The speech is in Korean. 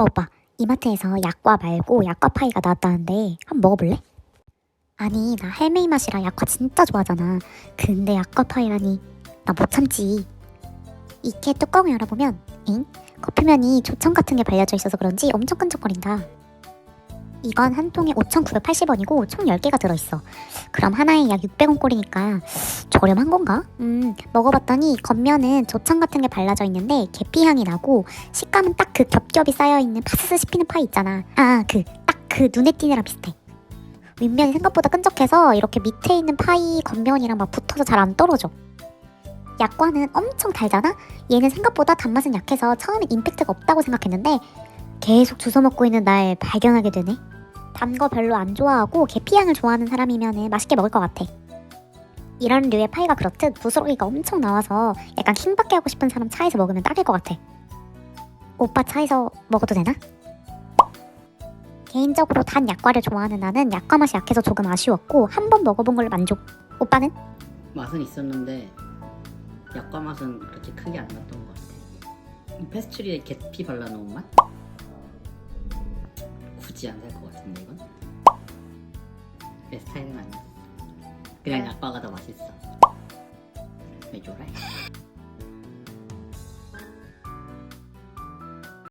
오빠 오빠 이마트에서 약과 말고 약과 파이가 나왔다는데 한번 먹어볼래? 아니 나 헬메이 맛이라 약과 진짜 좋아하잖아 근데 약과 파이라니 나 못 참지 이케 뚜껑을 열어보면 잉? 커피면이 조청 같은 게 발려져 있어서 그런지 엄청 끈적거린다 이건 한 통에 5,980원이고 총 10개가 들어있어 그럼 하나에 약 600원 꼴이니까 저렴한 건가? 음 먹어봤더니 겉면은 조청 같은 게 발라져 있는데 계피 향이 나고 식감은 딱 그 겹겹이 쌓여있는 파스스 씹히는 파이 있잖아 아 그 딱 그 눈에 띄느랑 비슷해 윗면이 생각보다 끈적해서 이렇게 밑에 있는 파이 겉면이랑 막 붙어서 잘 안 떨어져 약과는 엄청 달잖아? 얘는 생각보다 단맛은 약해서 처음엔 임팩트가 없다고 생각했는데 계속 주워 먹고 있는 날 발견하게 되네 단 거 별로 안 좋아하고 계피향을 좋아하는 사람이면 맛있게 먹을 것 같아 이런 류의 파이가 그렇듯 부스러기가 엄청 나와서 약간 킹받게 하고 싶은 사람 차에서 먹으면 딱일 것 같아 오빠 차에서 먹어도 되나? 개인적으로 단 약과를 좋아하는 나는 약과 맛이 약해서 조금 아쉬웠고 한 번 먹어본 걸로 만족 오빠는? 맛은 있었는데 약과 맛은 그렇게 크게 안 났던 것 같아. 이 페스츄리에 계피 발라놓은 맛? 굳이 안 살 것 같은데 이건? 내 스타일은 아니야. 그냥 약과가 더 맛있어. 왜 좋아해?